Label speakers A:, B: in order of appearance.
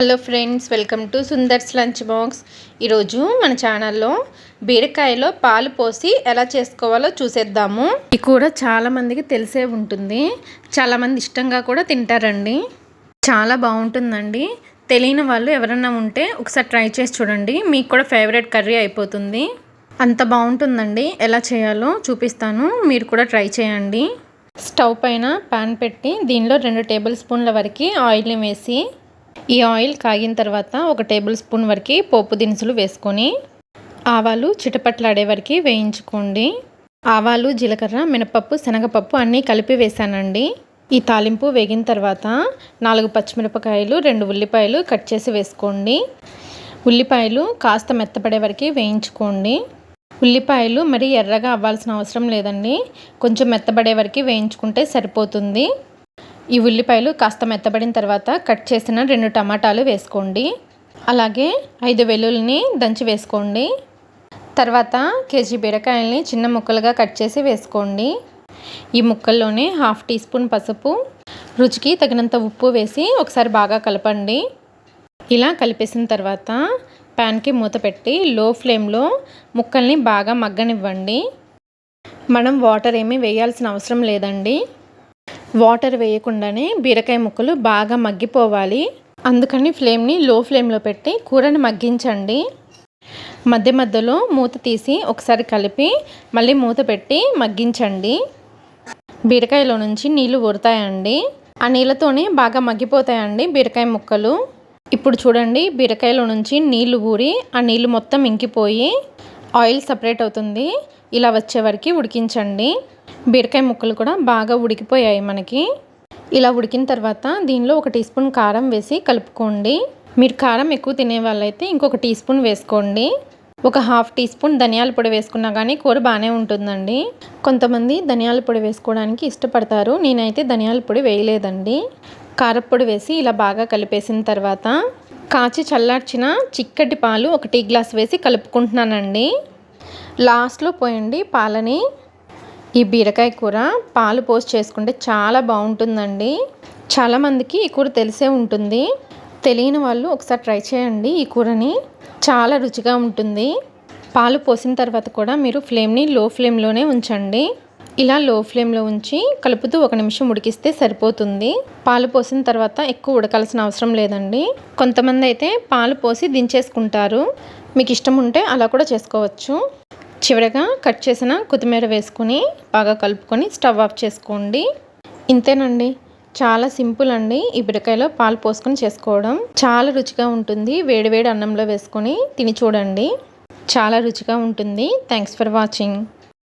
A: Hello friends welcome to Sundar's lunch box. ఈరోజు మన ఛానల్లో బీరకాయలో పాలు పోసి ఎలా చేసుకోవాలో చూసేద్దాము. ఇది కూడా చాలామందికి తెలిసే ఉంటుంది. చాలామంది ఇష్టంగా కూడా తింటారండి. చాలా బాగుంటుందండి. తెలియని వాళ్ళు ఎవరన్నా ఉంటే ఒకసారి ట్రై చేసి చూడండి. మీకు కూడా ఫేవరెట్ కర్రీ అయిపోతుంది. అంత బాగుంటుందండి. ఎలా చేయాలో చూపిస్తాను. మీరు కూడా ట్రై చేయండి. స్టవ్ పైన పాన్ పెట్టి దీనిలో రెండు టేబుల్ స్పూన్ల వరకు ఆయిల్ని వేసి ఈ ఆయిల్ కాగిన తర్వాత ఒక టేబుల్ స్పూన్ వరకు పోపు దినుసులు వేసుకొని ఆవాలు చిటపట్లాడే వరకు వేయించుకోండి. ఆవాలు జీలకర్ర మినపప్పు శనగపప్పు అన్నీ కలిపి వేసానండి. ఈ తాలింపు వేగిన తర్వాత నాలుగు పచ్చిమిరపకాయలు రెండు ఉల్లిపాయలు కట్ చేసి వేసుకోండి. ఉల్లిపాయలు కాస్త మెత్తపడే వరకు వేయించుకోండి. ఉల్లిపాయలు మరి ఎర్రగా అవ్వాల్సిన అవసరం లేదండి. కొంచెం మెత్తబడే వరకు వేయించుకుంటే సరిపోతుంది. ఈ ఉల్లిపాయలు కాస్త మెత్తబడిన తర్వాత కట్ చేసిన రెండు టమాటాలు వేసుకోండి. అలాగే ఐదు వెల్లుల్ని దంచి వేసుకోండి. తర్వాత కేజీ బీరకాయల్ని చిన్న ముక్కలుగా కట్ చేసి వేసుకోండి. ఈ ముక్కల్లోనే హాఫ్ టీ స్పూన్ పసుపు రుచికి తగినంత ఉప్పు వేసి ఒకసారి బాగా కలపండి. ఇలా కలిపేసిన తర్వాత ప్యాన్కి మూత పెట్టి లో ఫ్లేమ్లో ముక్కల్ని బాగా మగ్గనివ్వండి. మనం వాటర్ ఏమీ వేయాల్సిన అవసరం లేదండి. వాటర్ వేయకుండానే బీరకాయ ముక్కలు బాగా మగ్గిపోవాలి. అందుకని ఫ్లేమ్ని లో ఫ్లేమ్లో పెట్టి కూరని మగ్గించండి. మధ్య మధ్యలో మూత తీసి ఒకసారి కలిపి మళ్ళీ మూత పెట్టి మగ్గించండి. బీరకాయలో నుంచి నీళ్ళు ఊరుతాయండి. ఆ నీళ్ళతోనే బాగా మగ్గిపోతాయండి బీరకాయ ముక్కలు. ఇప్పుడు చూడండి బీరకాయలో నుంచి నీళ్ళు ఊరి ఆ నీళ్ళు మొత్తం ఇంకిపోయి ఆయిల్ సపరేట్ అవుతుంది. ఇలా వచ్చే వరకు ఉడికించండి. బీరకాయ ముక్కలు కూడా బాగా ఉడికిపోయాయి మనకి. ఇలా ఉడికిన తర్వాత దీనిలో ఒక టీ స్పూన్ కారం వేసి కలుపుకోండి. మీరు కారం ఎక్కువ తినే వాళ్ళైతే ఇంకొక టీ స్పూన్ వేసుకోండి. ఒక హాఫ్ టీ స్పూన్ ధనియాల పొడి వేసుకున్నా కానీ కూర బాగానే ఉంటుందండి. కొంతమంది ధనియాల పొడి వేసుకోవడానికి ఇష్టపడతారు. నేనైతే ధనియాల పొడి వేయలేదండి. కారప్పొడి వేసి ఇలా బాగా కలిపేసిన తర్వాత కాచి చల్లార్చిన చిక్కటి పాలు ఒక టీ గ్లాస్ వేసి కలుపుకుంటున్నానండి. లాస్ట్లో పోయండి పాలని. ఈ బీరకాయ కూర పాలు పోసి చేసుకుంటే చాలా బాగుంటుందండి. చాలామందికి ఈ కూర తెలిసే ఉంటుంది. తెలియని వాళ్ళు ఒకసారి ట్రై చేయండి ఈ కూరని. చాలా రుచిగా ఉంటుంది. పాలు పోసిన తర్వాత కూడా మీరు ఫ్లేమ్ని లో ఫ్లేమ్లోనే ఉంచండి. ఇలా లో ఫ్లేమ్లో ఉంచి కలుపుతూ ఒక నిమిషం ఉడికిస్తే సరిపోతుంది. పాలు పోసిన తర్వాత ఎక్కువ ఉడకాల్సిన అవసరం లేదండి. కొంతమంది అయితే పాలు పోసి దించేసుకుంటారు. మీకు ఇష్టం ఉంటే అలా కూడా చేసుకోవచ్చు. చివరగా కట్ చేసిన కొత్తిమీర వేసుకొని బాగా కలుపుకొని స్టవ్ ఆఫ్ చేసుకోండి. ఇంతేనండి. చాలా సింపుల్ అండి ఈ బిరకాయలో పాలు పోసుకొని చేసుకోవడం. చాలా రుచిగా ఉంటుంది. వేడివేడి అన్నంలో వేసుకొని తిని చూడండి. చాలా రుచిగా ఉంటుంది. Thanks for watching